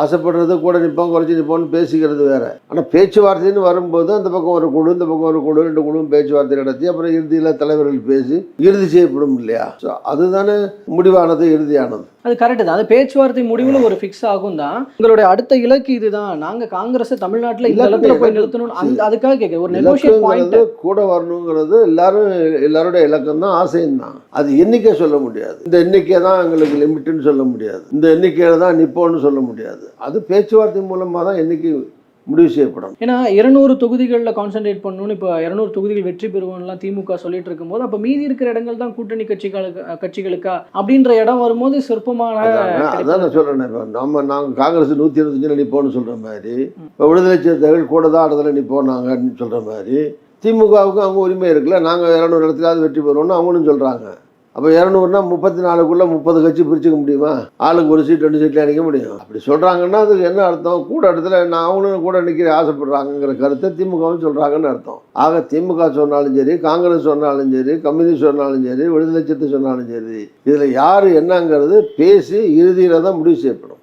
ஆசைப்படுறது கூட நிற்போம் குறைச்சி நிற்போம்னு பேசிக்கிறது வேற. ஆனால் பேச்சுவார்த்தைன்னு வரும்போது அந்த பக்கம் ஒரு குழு இந்த பக்கம் ஒரு குழு ரெண்டு குழுவும் பேச்சுவார்த்தை நடத்தி அப்புறம் இறுதியில் தலைவர்கள் பேசி இறுதி செய்யப்படும் இல்லையா? ஸோ அதுதானே முடிவானது இறுதியானது. அது கரெக்ட் தான். அது பேச்சுவார்த்தை முடிவுல ஒரு ஃபிக்ஸ் ஆகும் தான். உங்களுடைய அடுத்த இலக்கு இதுதான். நாங்க காங்கிரஸ் தமிழ்நாட்டுல இந்த இடத்துல போய். நிறுத்தணும் அந்த அதுக்காக கேட்க ஒரு நெகோஷியேட் பாயிண்ட் கூட வரணுங்கிறது எல்லாரும் எல்லாருடைய இலக்கம் தான் ஆசையும் தான். அது எண்ணிக்கை சொல்ல முடியாது. இந்த எண்ணிக்கை தான் எங்களுக்கு லிமிட்டுன்னு சொல்ல முடியாது. இந்த எண்ணிக்கையில தான் நிப்போம்னு சொல்ல முடியாது. அது பேச்சுவார்த்தை மூலமாக தான் எண்ணிக்கை முடிவு செய்யப்படும். ஏன்னா இருநூறு தொகுதிகளில் கான்சென்ட்ரேட் பண்ணணும்னு இப்போ இருநூறு தொகுதிகள் வெற்றி பெறுவோம்லாம் திமுக சொல்லிட்டு இருக்கும்போது அப்போ மீதி இருக்கிற இடங்கள் தான் கூட்டணி கட்சிகளுக்கு கட்சிகளுக்கா? அப்படின்ற இடம் வரும்போது சொற்பமான அதான் நான் இப்போ நம்ம நாங்கள் காங்கிரஸ் நூற்றி இருபத்தஞ்சில் நிற்போம்னு சொல்ற மாதிரி இப்போ விடுதலை சிறுத்தைகள் கூட தான் இடத்துல நிற்போம் நாங்கன்னு சொல்ற மாதிரி திமுகவுக்கு அவங்க உரிமை இருக்குல்ல நாங்கள் இரநூறு இடத்துலாவது வெற்றி பெறுவோம்னு அவங்களும் சொல்றாங்க. அப்போ இரநூறுனா முப்பத்தி நாலுக்குள்ள முப்பது கட்சி பிரிச்சுக்க முடியுமா? ஆளுக்கு ஒரு சீட் ரெண்டு சீட்டில் நிற்க முடியும். அப்படி சொல்கிறாங்கன்னா அதுக்கு என்ன அர்த்தம்? கூட இடத்துல நான் அவங்களும் கூட நிற்கிற ஆசைப்படுறாங்கங்கிற கருத்தை திமுகவும் சொல்கிறாங்கன்னு அர்த்தம். ஆக திமுக சொன்னாலும் சரி காங்கிரஸ் சொன்னாலும் சரி கம்யூனிஸ்ட் சொன்னாலும் சரி விடுதலை சிறுத்தை சொன்னாலும் சரி இதில் யார் என்னங்கிறது பேசி இறுதியில் தான் முடிவு செய்யப்படும்.